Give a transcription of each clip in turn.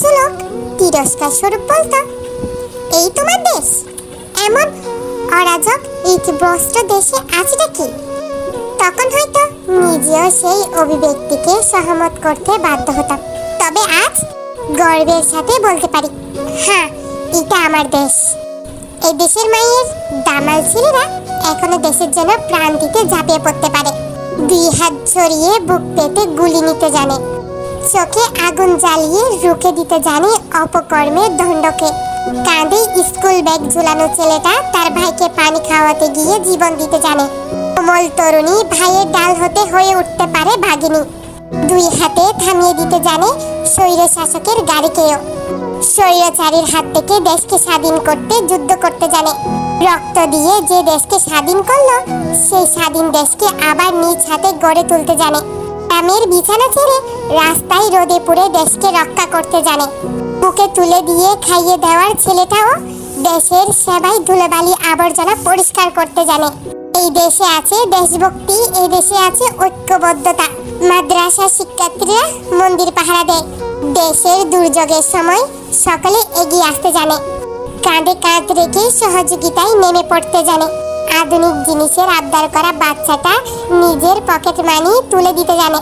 কিছু লোক তিরস্কার স্বরূপ বলতো, এই তোমার দেশ, এমন অরাজক ইতিব্রস্ত দেশে আছেটা কি তখন হয়তো নিজেও সেই অভিব্যক্তিকে সহমত করতে বাধ্য হতাম। তবে আজ গর্বের সাথে বলতে পারি হ্যাঁ এটা আমার দেশ। এই দেশের মায়ের দামাল ছেলেরা এখনও দেশের জন্য প্রাণ দিতে ঝাঁপিয়ে পড়তে পারে। দুই হাত ছড়িয়ে বুক পেতে গুলি নিতে জানে। চোখে আগুন জ্বালিয়ে রুখে দিতে জানে অপকর্মের দণ্ডকে কাঁধে স্কুল ব্যাগ ঝুলানো ছেলেটা, তার ভাইকে পানি খাওয়াতে গিয়ে জীবন দিতে জানে। কোমল তরুণী ভাইয়ের ডাল হতে হয়ে উঠতে পারে ভাগিনী। দুই হাতে থামিয়ে দিতে জানে স্বৈর শাসকের গাড়িকেও। স্বৈরাচারীর হাত থেকে দেশকে স্বাধীন করতে যুদ্ধ করতে জানে। রক্ত দিয়ে যে দেশকে স্বাধীন করল, সেই স্বাধীন দেশকে আবার নিজ হাতে গড়ে তুলতে জানে। গ্রামের বিছানা ছেড়ে রাস্তায় রোদে পুড়ে দেশকে রক্ষা করতে জানে। বুকে তুলে দিয়ে খাইয়ে দেওয়ার ছেলেটাও দেশের সেবায় ধুলোবালি আবর্জনা পরিষ্কার করতে জানে। এই দেশে আছে দেশভক্তি, এই দেশে আছে ঐক্যবদ্ধতা। মাদ্রাসা শিক্ষার্থীরা মন্দির পাহারা দেয়। দেশের দুর্যোগের সময় সকলে এগিয়ে আসতে জানে। কাঁধে কাঁধ রেখে সহযোগিতায় নেমে পড়তে জানে। আধুনিক জিনিসের আবদার করা বাচ্চাটা নিজের পকেট মানি তুলে দিতে জানে।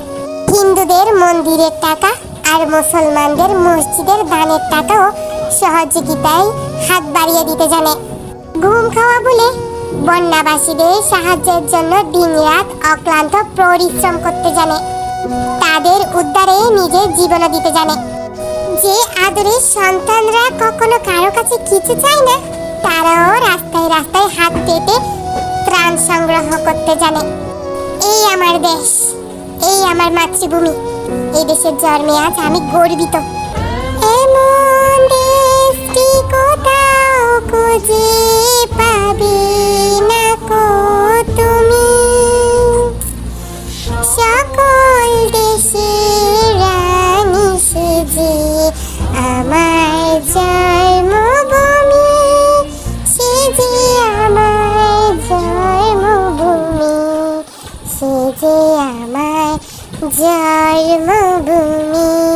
হিন্দুদের মন্দিরের টাকা আর মুসলমানদের মসজিদের দানের টাকাও সহযোগিতায় হাত বাড়িয়ে দিতে জানে। ঘুম খাওয়া বলে বন্যাবাসীদের সাহায্যের জন্য দিনরাত অক্লান্ত পরিশ্রম করতে জানে। তাদের উদ্ধারে নিজের জীবনও দিতে জানে। যে আদরের সন্তানরা কখনো কারও কাছে কিছু চায় না, তারাও রাস্তায় রাস্তায় হাত পেতে প্রাণ সংগ্রহ করতে জানে। এই আমার দেশ, এই আমার মাতৃভূমি। এই দেশের জন্মে আজ আমি গর্বিত। এমন 们就能不迷。